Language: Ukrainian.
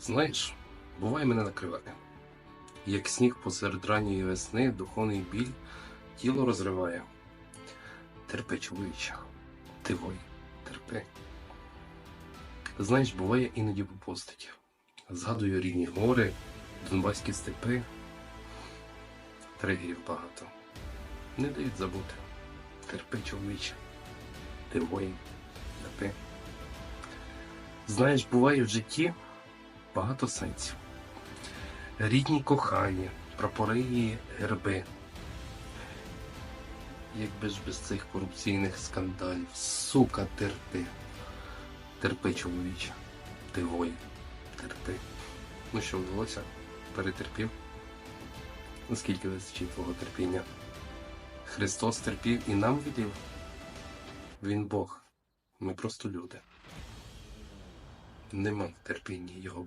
Знаєш, буває мене накриває. Як сніг посеред ранньої весни, духовний біль тіло розриває. Терпи, чоловіче, ти вой, терпи. Знаєш, буває іноді по постаті. Згадую рідні гори, донбаські степи. Тригерів багато. Не дають забути. Терпи, чоловіче. Ти воїн, терпи. Знаєш, буває в житті багато сенсів. Рідні кохання, прапори і герби. Якби ж без цих корупційних скандалів, сука, терпи. Терпи, чоловіче. Ти воїн. Терпи. Ну що, вдалося? Перетерпів? Наскільки вистачить твого терпіння? Христос терпів і нам віддав. Він Бог. Ми просто люди. Нема терпіння його